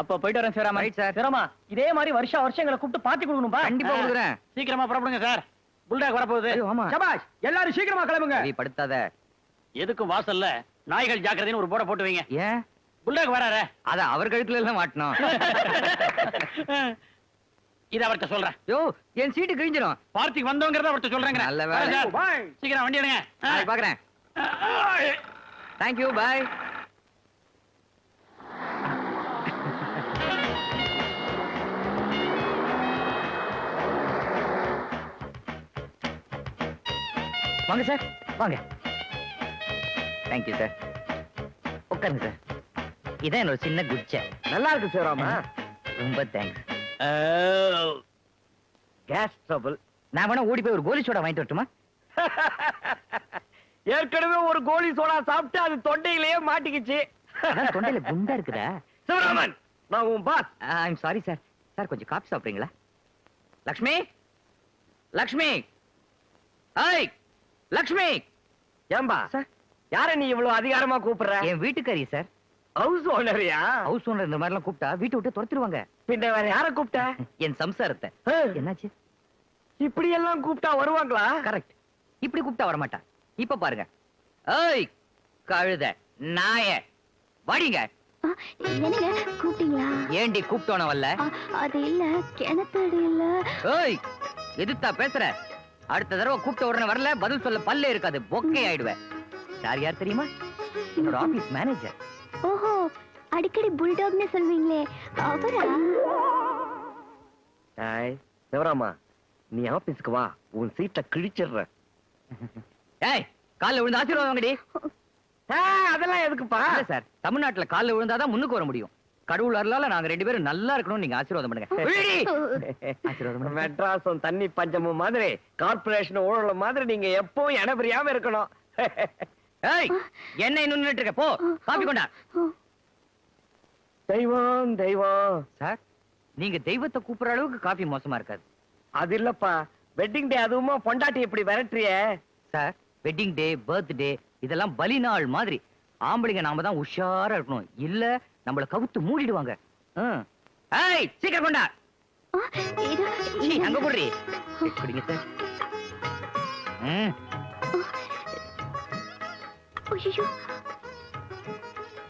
அப்ப போயிட்டு வரேன் சிவராமா Right, sir. சிவராமா இதே மாதிரி வருஷம் வருஷம் எங்களை கூப்பிட்டு பாத்தி கொடுக்கணும்பா. கண்டிப்பா கொடுக்குறேன். சீக்கிரமா புறப்படுங்க சார். புல்டாக் வரப்போகுது. ஆமா. சபாஷ் எல்லாரும் சீக்கிரமா கிளம்புங்க. நீ படுத்தாத. எதுக்கும் வாசல்ல நாய்கள் ஜாக்கிரதைன்னு ஒரு போர்டை போட்டு வைங்க. ஏன்? புல்டாக் வராரு. அத அவர் கழுத்துல எல்லாம் மாட்டணும். இத அவர்ட்ட சொல்றேன். யோ என் சீட்டு கிழிஞ்சிரும். பார்ட்டிக்கு வந்தவங்கிறத அவர்ட்ட சொல்றேங்க நல்ல வேலை. சீக்கிரம் வண்டி எடுங்க. பாக்குறேன். தேங்க்யூ பாய் வாங்க சார் வாங்க. தேங்க்யூ சார் உட்காருங்க சார் இதான் என்னோட சின்ன குச்சை நல்லா இருக்கு சிவராமா ரொம்ப தேங்க்ஸ் கேஸ் ட்ரபிள் நான் வேணா ஓடி போய் ஒரு கோலி சோடா வாங்கிட்டு வரட்டுமா? ஏற்கனவே ஒரு கோழி சோடா சாப்பிட்டு அது தொண்டையிலேயே மாட்டிக்கிச்சு. அதான் தொண்டையில குண்டா இருக்குதா? சிவராமன் நான் உன் boss I'm sorry sir sir கொஞ்சம் காப்பி சாப்பிடுறீங்களா? லக்ஷ்மி? லக்ஷ்மி? ஐய்! லக்ஷ்மி! ஏம்பா சார்? யார நீ இவ்வளவு அதிகாரமா கூப்பிடுற? என் வீட்டுக்காரி சார். ஹவுஸ் ஓனரியா ஹவுஸ் ஓனர் இந்த மாதிரிலாம் கூப்பிட்டா வீட்டை விட்டு துரத்துருவாங்க பின்ன வேற யார கூப்பிட்ட? என் சம்சாரத்தை. என்னாச்சு? இப்படி எல்லாம் கூப்பிட்டா வருவாங்களா? கரெக்ட் இப்படி கூப்பிட்டா வரமாட்டா. இப்ப பாருங்க. ஏய் கழுத நாய வாடிங்க. ஆ, என்னங்க? கூப்பிட்டீங்களா? ஏண்டி கூப்பிட்டோன வரல? ஆ, அது இல்ல கிணத்தடி இல்ல. ஏய் எதுத்தா பேசுற. அடுத்த தடவை கூப்பிட்ட உடனே வரல பதில் சொல்ல பல்லே இருக்காது. பொக்கே ஆயிடுவேன். யார் யார் தெரியுமா? என்னோட ஆபீஸ் மேனேஜர் ஓஹோ அடிக்கடி புல்டாக்னு சொல்வீங்களே. அவரா? ஏய், சிவராமா நீ ஆபீஸ்க்கு வா உன் சீட்டை கிழிச்சிடுற ஏய் கால்ல விழுந்து ஆசீர்வாதம் வாங்கடி. அதெல்லாம் எதுக்குப்பா? இல்ல சார் தமிழ்நாட்டுல கால்ல விழுந்தாதான் முன்னுக்கு வர முடியும். கடவுள் அருளால நாங்க ரெண்டு பேரும் நல்லா இருக்கணும் நீங்க ஆசீர்வாதம் பண்ணுங்க. மெட்ராஸும் தண்ணி பஞ்சமும் மாதிரி கார்பரேஷன் ஊழல் மாதிரி நீங்க எப்பவும் இனபிரியாம இருக்கணும். ஏய் என்ன இன்னும் நின்னுட்டு இருக்க? போ காப்பி கொண்டா. தெய்வம் தெய்வம். சார் நீங்க தெய்வத்தை கூப்பிடுற அளவுக்கு காபி மோசமா இருக்காது. அது இல்லப்பா. வெட்டிங் டே அதுவுமா பொண்டாட்டி இப்படி விரட்டுறியே? சார் வெட்டிங் டே பர்த்டே இதெல்லாம் பலி நாள் மாதிரி. ஆம்பளைங்க நாம தான் உஷாரா இருக்கணும். இல்ல நம்மள கவுத்து மூடிடுவாங்க. ஏய் சீக்கிரம் கொண்டா. அங்க போடுறி. குடிங்க சார்?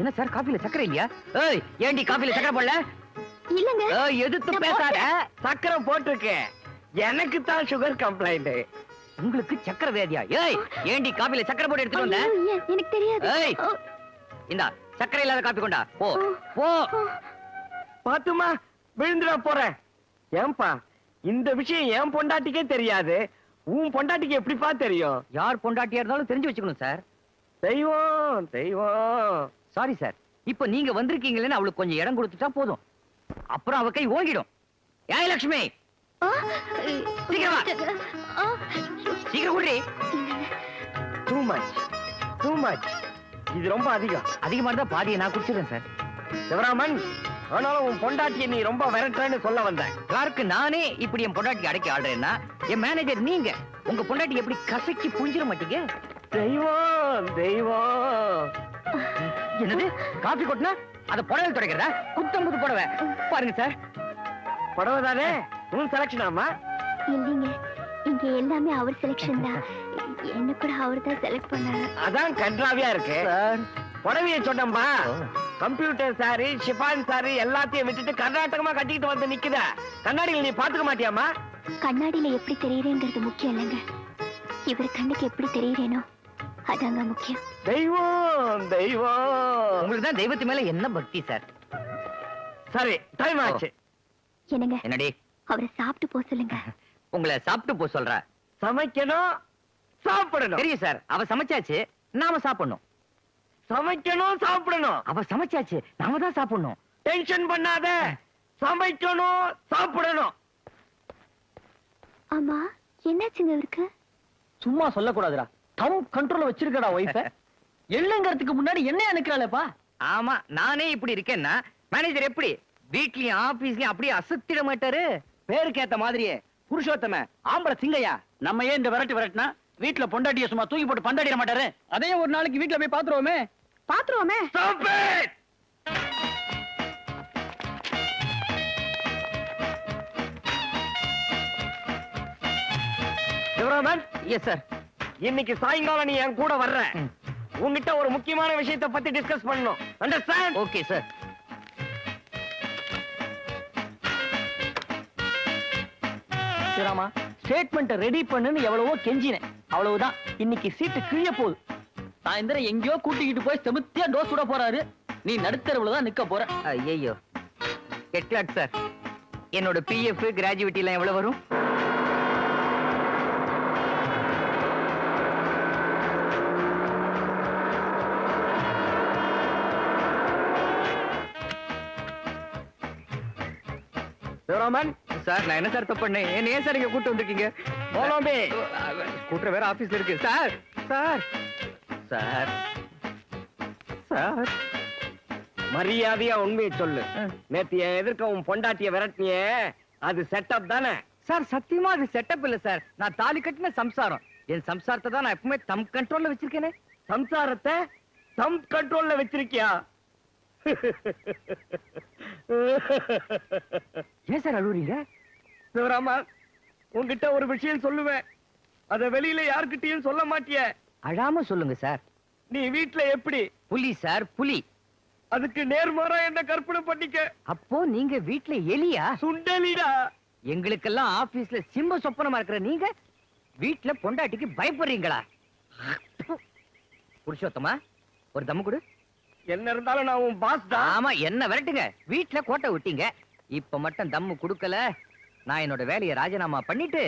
என்ன சார் காபில சக்கரை இல்லையா? ஏய் ஏண்டி காபில சக்கரை போடல? இல்லங்க. ஏய் எதிர்த்து பேசாத. சக்கரை போட்டிருக்கு எனக்கு தான் சுகர் கம்ப்ளைண்ட் உங்களுக்கு சக்கரை வியாதியா? ஏய் ஏண்டி காபில சக்கரை போட்டு எடுத்துட்டு வந்த? எனக்கு தெரியாது. ஏய். இந்தா. சக்கரை இல்லாத காப்பி கொண்டா போ. போ பாத்துமா விழுந்துட போறேன் ஏன்பா இந்த விஷயம் என் பொண்டாட்டிக்கே தெரியாது. உன் பொண்டாட்டிக்கு எப்படிப்பா தெரியும்? யார் பொண்டாட்டியா இருந்தாலும் தெரிஞ்சு வச்சுக்கணும் சார். தெய்வம் தெய்வம். சாரி சார் இப்போ நீங்க வந்திருக்கீங்களேன்னு அவளுக்கு கொஞ்சம் இடம் கொடுத்துட்டா போதும். அப்புறம் அவ கை ஓங்கிடும். ஏய் லட்சுமி சீக்கிரம் சீக்கிரம் குடி. டூ மச் டூ மச் இது ரொம்ப அதிகம். அதிகமா இருந்தா பாதியை நான் குடிச்சிருக்கேன் சார். சிவராமன் ஆனாலும் உன் பொண்டாட்டியை நீ ரொம்ப விரட்டுறேன்னு சொல்ல வந்தேன். யாருக்கு நானே இப்படி என் பொண்டாட்டி அடைக்க ஆடுறேன்னா என் மேனேஜர் நீங்க உங்க பொண்டாட்டி எப்படி கசக்கி புஞ்சிட மாட்டீங்க? தெய்வம் தெய்வம். என்னது? காபி கொட்டினா? அத புடவை துடைக்கிறதா? குத்தம்புது புடவை. பாருங்க சார். புடவை தானே உன் செலக்ஷன் ஆமா? இல்லைங்க. இங்க எல்லாமே அவர் செலக்ஷன் தான். என்ன கூட அவர் தான் செலக்ட் பண்ணாரு. அதான் கன்றாவியா இருக்கு. சார். புடவைய சொன்னம்பா கம்ப்யூட்டர் சாரி ஷிஃபான் சாரி எல்லாத்தையும் விட்டுட்டு கர்நாடகமா கட்டிக்கிட்டு வந்து நிக்குத. கண்ணாடியில் நீ பாத்துக்க மாட்டியாமா கண்ணாடியில எப்படி தெரியுறேங்கிறது முக்கியம் இல்லைங்க. இவர் கண்ணுக்கு எப்படி தெரியுறேனோ அதாங்க முக்கியம். தெய்வம் தெய்வம். உங்களுக்கு தான் தெய்வத்து மேல என்ன பக்தி சார்? சரி டைம் ஆச்சு. என்னங்க? என்னடி? அவரை சாப்பிட்டு போக சொல்லுங்க. உங்களை சாப்பிட்டு போ சொல்ற சமைக்கணும் சாப்பிடணும். தெரியும் சார். அவ சமைச்சாச்சு. நாம சாப்பிடணும். சமைக்கணும் சாப்பிடணும். அவ சமைச்சாச்சு. நாம தான் சாப்பிடணும். டென்ஷன் பண்ணாத. சமைக்கணும் சாப்பிடணும். ஆமா என்னாச்சுங்க இவருக்கு? சும்மா சொல்லக்கூடாதுடா. தம் கண்ட்ரோல்ல வச்சிருக்கடா ஒய்ஃப எள்ளுங்கிறதுக்கு முன்னாடி என்ன அனுக்கிறாளேப்பா? ஆமா நானே இப்படி இருக்கேன்னா மேனேஜர் எப்படி? வீட்லயும் ஆபீஸ்லயும் அப்படியே அசத்திட மாட்டாரு? பேருக்கு ஏத்த மாதிரியே. புருஷோத்தம ஆம்பளை சிங்கையா? நம்ம ஏன் இந்த விரட்டு விரட்டுனா வீட்டுல பொண்டாட்டிய சும்மா தூக்கி போட்டு பந்தாடிட மாட்டாரு? அதையும் ஒரு நாளைக்கு வீட்டுல போய் பாத்துருவோமே. பாத்துருவோமே. எஸ் சார் இன்னைக்கு சாயங்காலம் நீ என் கூட வர்ற. உங்ககிட்ட ஒரு முக்கியமான விஷயத்தை பத்தி டிஸ்கஸ் பண்ணணும். அண்டர்ஸ்டாண்ட் ஓகே சார் சிவராமா ரெடி பண்ணுன்னு எவ்வளவோ கெஞ்சினேன். அவ்வளவுதான். இன்னைக்கு சீட்டு கிழிய போகுது. சாயந்தரம் எங்கேயோ கூட்டிக்கிட்டு போய் செமுத்தியா டோஸ் விட போறாரு. நீ நடுத்தரவுல தான் நிக்க போற. ஐயோ கெட்லாட் சார் என்னோட பிஎஃப் கிராஜுவிட்டி எல்லாம் எவ்வளவு வரும்? சார் நான் என்ன சார் தப்பு பண்ணேன்? என்ன ஏன் சார் இங்க கூட்டு வந்திருக்கீங்க? போலாமே. கூட்டுற வேற ஆபீஸ்ல இருக்கு. Sir sir. சார். சார். மரியாதையா உண்மையை சொல்லு. நேத்து என் எதிர்க்க உன் பொண்டாட்டிய விரட்டினியே. அது செட்டப் தானே? சார் சத்தியமா அது செட்டப் இல்ல சார். நான் தாலி கட்டின சம்சாரம். என் சம்சாரத்தை தான் நான் எப்பவுமே தம் கண்ட்ரோல்ல வச்சிருக்கேனே. சம்சாரத்தை தம் கண்ட்ரோல்ல வச்சிருக்கியா? ஏன் சார் அழுவுறீங்க? சிவராமா உன்கிட்ட ஒரு விஷயம் சொல்லுவேன். அத வெளியில யார்கிட்டயும் சொல்ல மாட்டிய. அழாம சொல்லுங்க சார். நீ வீட்ல எப்படி? புலி சார் புலி. அதுக்கு நேர்மாறா என்ன கற்பனை பண்ணிக்க? அப்போ நீங்க வீட்ல எலியா? சுண்டலிடா. எங்களுக்கெல்லாம் ஆபீஸ்ல சிம்ம சொப்பனமா இருக்கிற நீங்க வீட்ல பொண்டாட்டிக்கு பயப்படுறீங்களா? புருஷோத்தமா ஒரு தம்மு கொடு. என்ன இருந்தாலும் நான் உன் பாஸ் தான். ஆமா என்ன விரட்டுங்க. வீட்ல கோட்டை விட்டீங்க இப்ப மட்டும் தம்மு கொடுக்கல. நான் என்னோட வேலையை ராஜினாமா பண்ணிட்டு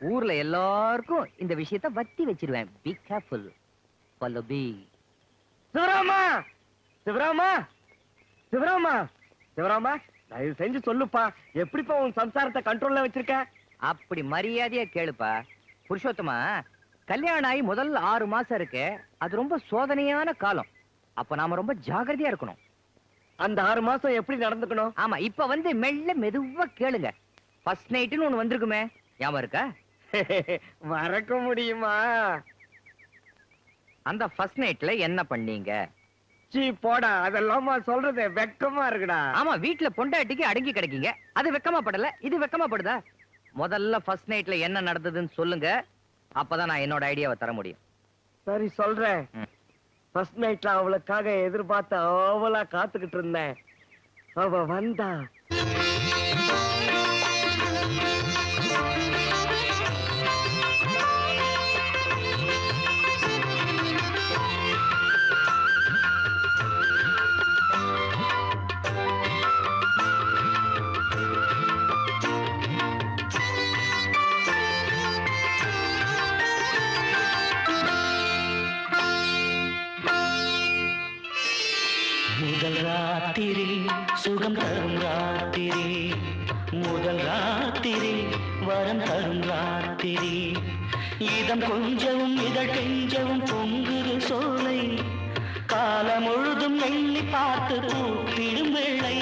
ஊர்ல எல்லாருக்கும் இந்த விஷயத்த வத்தி வச்சிருவேன். Be careful பல்லபி சிவராமா! சிவராமா! சிவராமா! சிவராமா தயவு செஞ்சு சொல்லுப்பா. எப்படிப்பா உன் சம்சாரத்தை கண்ட்ரோல்ல வச்சிருக்க? அப்படி மரியாதையா கேளுப்பா. புருஷோத்தமா கல்யாணம் ஆகி முதல் ஆறு மாசம் இருக்கு. அது ரொம்ப சோதனையான காலம். அப்ப நாம ரொம்ப ஜாகிரதையா இருக்கணும். அந்த ஆறு மாசம் எப்படி நடந்துக்கணும்? ஆமா இப்ப வந்து மெல்ல மெதுவா கேளுங்க. ஃபர்ஸ்ட் நைட்னு ஒண்ணு வந்திருக்குமே. ஞாபகம் இருக்கா? மறக்க முடியுமா? அந்த ஃபர்ஸ்ட் நைட்ல என்ன பண்ணீங்க? சீ போடா அதெல்லாமா சொல்றது? வெக்கமா இருக்குடா. ஆமா வீட்ல பொண்டாட்டிக்கு அடங்கி கிடக்கீங்க. அது வெக்கமா படல இது வெக்கமா படுதா? முதல்ல ஃபர்ஸ்ட் நைட்ல என்ன நடந்ததுன்னு சொல்லுங்க. அப்பதான் நான் என்னோட ஐடியாவை தர முடியும். சரி சொல்றேன். ஃபர்ஸ்ட் நைட்ல அவளுக்காக எதிர்பார்த்து அவளா காத்துக்கிட்டு இருந்தேன். அவ வந்தா கொஞ்சவும் இதழ் கெஞ்சவும் பொங்குது சோலை. காலம் முழுதும் எண்ணி பார்த்து தூக்கிடும் வேளை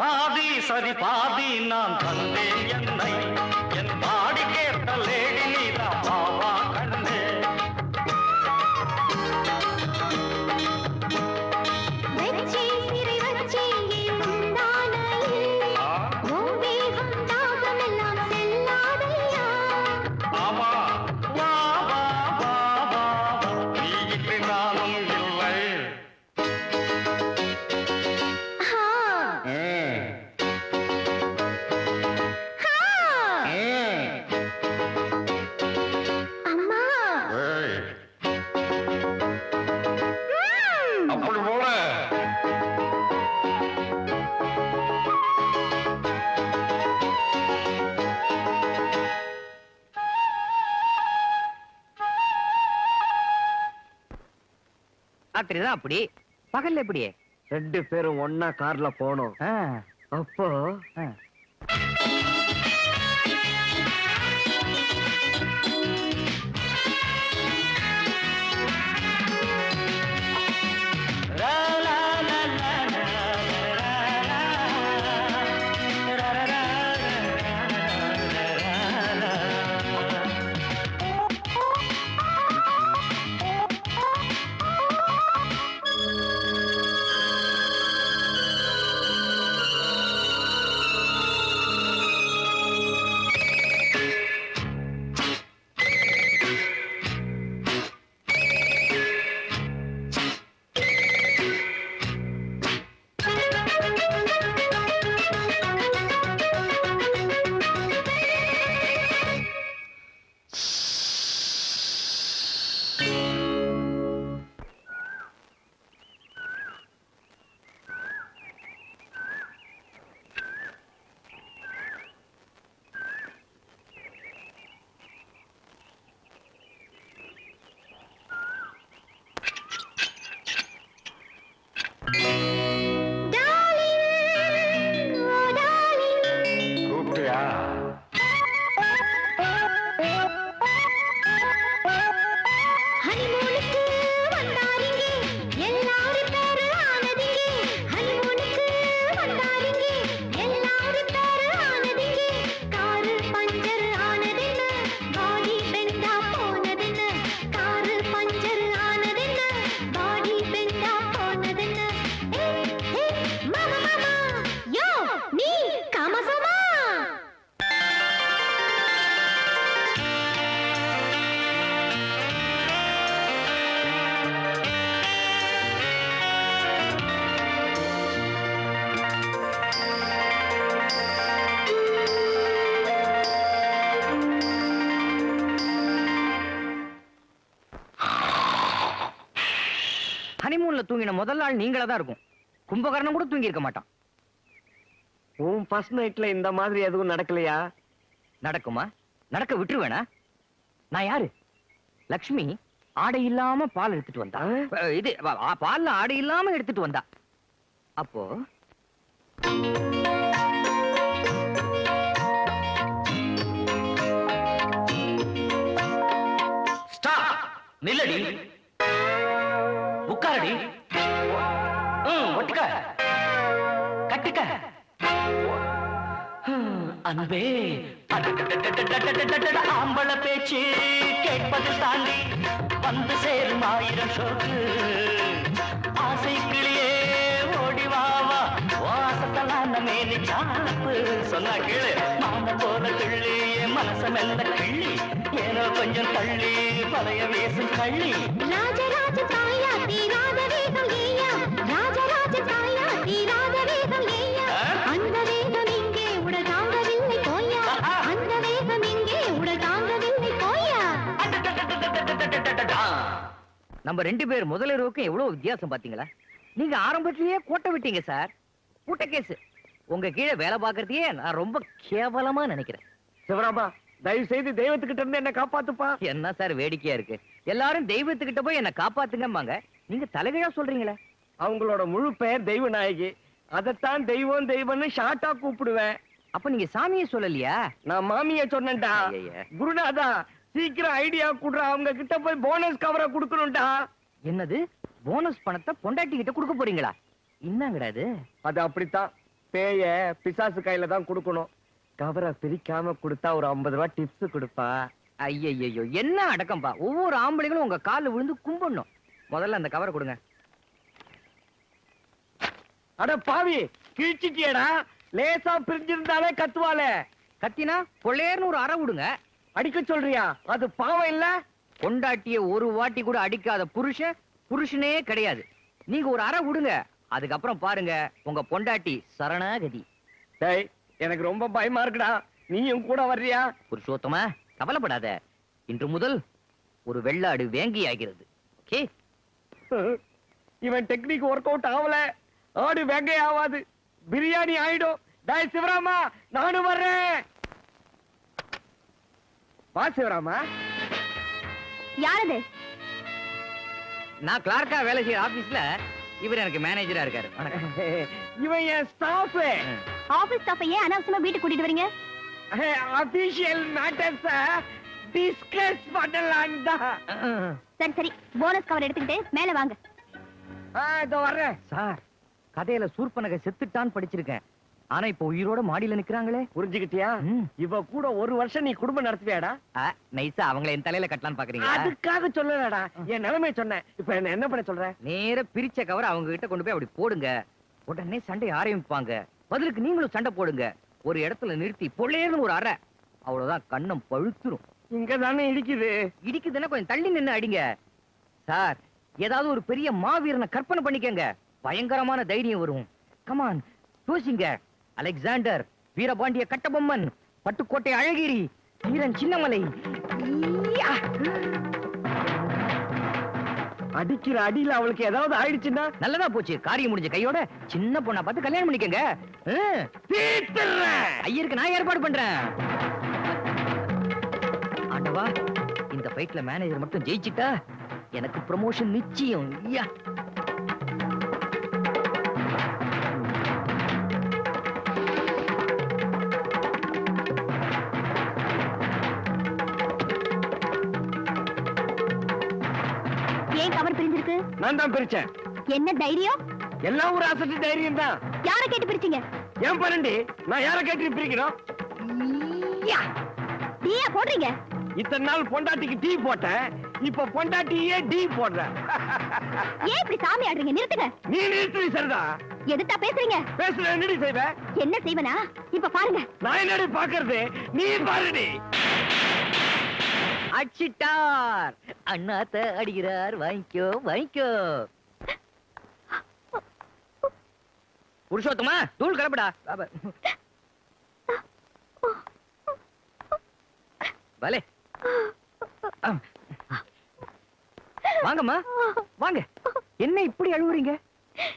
பாதி சரி பாதி நான் தந்தேன் என்னை. ராத்திரி தான் அப்படி. பகல்ல எப்படி ரெண்டு பேரும் ஒன்னா கார்ல போனோம். அப்போ தூங்கின முதல் நாள் நீங்களா தான் இருக்கும். கும்பகர்ணம் கூட தூங்கி இருக்க மாட்டான். உன் ஃபர்ஸ்ட் நைட்ல இந்த மாதிரி எதுவும் நடக்கலையா? நடக்குமா? நடக்க விட்டுருவேனா? நான் யாரு? லக்ஷ்மி ஆடை இல்லாம பால் எடுத்துட்டு வந்தா. இது பால்ல ஆடை இல்லாம எடுத்துட்டு வந்தா. அப்போ? நில்லடி. உட்காரடி. ஒட்டுக்க. கட்டுக்க. அன்பே. ஆம்பள பேச்சு கேட்பது தாண்டி வந்து சேரும் ஆயிரம் சொற்கு ஆசை கிளியே ஓடிவாவா வாசத்தலான மேலி சாப்பு சொன்னா கீழே மாம போல கிள்ளி மனச மெல்ல கிள்ளி. ஏனோ கொஞ்சம் தள்ளி பழைய வேசும் கள்ளி. ராஜராஜ தாயா தீராத வேகம் நம்ம ரெண்டு பேர் முதலிரவுக்கும் எவ்வளவு வித்தியாசம் பாத்தீங்களா? நீங்க ஆரம்பத்திலேயே கோட்டை விட்டீங்க சார். கூட்ட கேஸ். உங்க கீழே வேலை பார்க்கறதையே நான் ரொம்ப கேவலமா நினைக்கிறேன். சிவராமா தயவு செய்து தெய்வத்துக்கிட்ட இருந்து என்ன காப்பாத்துப்பா. என்ன சார் வேடிக்கையா இருக்கு? எல்லாரும் தெய்வத்துக்கிட்ட போய் என்ன காப்பாத்துங்கம்பாங்க. நீங்க தலைகீழா சொல்றீங்களே. அவங்களோட முழு பெயர் தெய்வ நாயகி அதைத்தான் தெய்வம் தெய்வம்னு ஷார்ட்டா கூப்பிடுவேன். அப்ப நீங்க சாமியை சொல்லலையா? நான் மாமிய சொன்னேன்டா. குருநாதா சீக்கிரம் ஐடியா குடுற. அவங்க கிட்ட போய் போனஸ் கவரை குடுக்கணும்டா. என்னது? போனஸ் பணத்தை பொண்டாட்டி கிட்ட கொடுக்க போறீங்களா? என்னங்கடா இது? அது அப்படித்தான். பேய பிசாசு கையில தான் கொடுக்கணும். கவரை பிரிக்காம கொடுத்தா ஒரு ஐம்பது ரூபாய் டிப்ஸ் கொடுப்பா. ஐயையோ என்ன அடக்கம்பா. ஒவ்வொரு ஆம்பளைங்களும் உங்க கால்ல விழுந்து கும்பிடணும். முதல்ல அந்த கவரை கொடுங்க. அட பாவி கிழிச்சிட்டியடா. லேசா பிரிஞ்சிருந்தாலே கத்துவாளே. கத்தினா பொள்ளேர்னு ஒரு அறை விடுங்க. அடிக்க சொல்றியா? அது பாவம் இல்ல. பொண்டாட்டிய ஒரு வாட்டி கூட அடிக்காத புருஷன் புருஷனே கிடையாது. நீங்க ஒரு அறை விடுங்க அதுக்கப்புறம் பாருங்க உங்க பொண்டாட்டி சரணாகதி. டேய் எனக்கு ரொம்ப பயமா இருக்குடா. நீயும் கூட வர்றியா? புருஷோத்தமா கவலைப்படாத. இன்று முதல் ஒரு வெள்ளாடு வேங்கி ஆகிறது. ஓகே? இவன் டெக்னிக் ஒர்க் அவுட் ஆகல ஆடு வேங்கை ஆகாது பிரியாணி ஆயிடும். டேய் சிவராமா நானும் வர்றேன். வா சிவராமா யாரது? நான் கிளார்க்கா வேலை செய்யற ஆபீஸ்ல இவர் எனக்கு மேனேஜரா இருக்காரு. இவன் என் ஸ்டாஃப் ஆபீஸ் ஸ்டாஃப் ஏன் அனாவசியமா வீட்டுக்கு கூட்டிட்டு வரீங்க? அபிஷியல் மேட்டர்ஸ் டிஸ்கஸ் பண்ணலாம் தான். சரி சரி. போனஸ் கவர் எடுத்துக்கிட்டு மேல வாங்க. இதோ வர்றேன். சார் கதையில சூர்பனக செத்துட்டான்னு படிச்சிருக்கேன். ஆனா இப்ப உயிரோட மாடியில நிக்கிறாங்களே. புரிஞ்சுக்கிட்டியா. இவ கூட ஒரு வருஷம் நீ குடும்பம் நடத்துவியாடா? நைஸா அவங்கள என் தலையில கட்டலான்னு பாக்குறீங்களா? அதுக்காக சொல்லலடா. என் நிலைமை சொன்னேன். இப்ப என்ன என்ன பண்ண சொல்ற? நேர பிரிச்ச கவர் அவங்க கிட்ட கொண்டு போய் அப்படி போடுங்க. உடனே சண்டை ஆரம்பிப்பாங்க. பதிலுக்கு நீங்களும் சண்டை போடுங்க. ஒரு இடத்துல நிறுத்தி பொள்ளேர்னு ஒரு அறை. அவ்வளவுதான் கண்ணம் பழுத்துரும். இங்க தானே இடிக்குது. இடிக்குதுன்னா கொஞ்சம் தள்ளி நின்னு அடிங்க. சார் ஏதாவது ஒரு பெரிய மாவீரனை கற்பனை பண்ணிக்கங்க. பயங்கரமான தைரியம் வரும். கமான் யோசிங்க. அலெக்சாண்டர் வீரபாண்டிய கட்டபொம்மன் பட்டுக்கோட்டை அழகிரி வீரன் சின்னமலை! அடிக்கிற அடியில அவளுக்கு ஏதாவது ஆயிடுச்சுன்னா? நல்லதா போச்சு. காரியம் முடிஞ்ச கையோட சின்ன பொண்ணை பார்த்து கல்யாணம் பண்ணிக்கங்க. ஐயருக்கு நான் ஏற்பாடு பண்றேன். ஆண்டவா இந்த ஃபைட்ல மேனேஜர் மட்டும் ஜெயிச்சிட்டா எனக்கு ப்ரமோஷன் நிச்சயம். ஐயா நான் தான் பிரிச்சேன். என்ன தைரியம்? எல்லாம் ஒரு அசட்டு தைரியம் தான். யார கேட்டு பிரிச்சீங்க? ஏன் பரண்டி நான் யார கேட்டு பிரிக்கிறோம் ஐயா! டீயா போடுறீங்க? இத்தனை நாள் பொண்டாட்டிக்கு டீ போட்டேன். இப்ப பொண்டாட்டியே டீ போடுறேன் ஏன் இப்படி சாமி ஆடுறீங்க? நிறுத்துங்க. நீ நிறுத்தி சரிதா? எதுத்தா பேசுறீங்க? பேசுற என்னடி செய்வ? என்ன செய்வனா? இப்ப பாருங்க. நான் என்னடி பாக்குறது நீ பாருடி. அடிச்சிட்டார் அண்ணாத்த அடிக்கிறார். வாங்கிக்கோ வாங்கிக்கோ. புருஷோத்தமா தூள் கலப்படா. பாபா. பலே. வாங்கம்மா. வாங்க. என்ன இப்படி அழுவுறீங்க?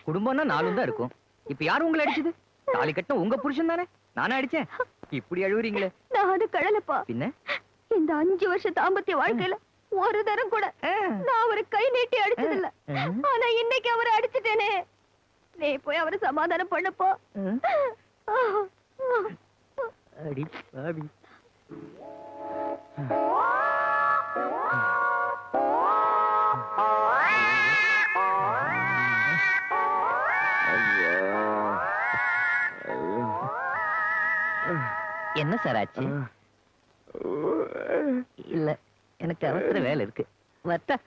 குடும்பம்னா நாலும் தான் இருக்கும். இப்ப யார் உங்களை அடிச்சது? தாலி கட்டின உங்க புருஷன் தானே? நானே அடிச்சேன். இப்படி அழுவுறீங்களே. நான் அது கடலப்பா பின்ன? இந்த அஞ்சு வருஷ தாம்பத்திய வாழ்க்கையில ஒரு தரம் கூட நான் அவரை கை நீட்டி அடிச்சதில்ல. ஆனா இன்னைக்கு அவரை அடிச்சிட்டேனே. நீ போய் அவரை சமாதானம் பண்ணப்போ. அடி பாவி. என்ன சார் ஆச்சு? இல்ல எனக்கு அவசர வேலை இருக்கு. வரட்டா.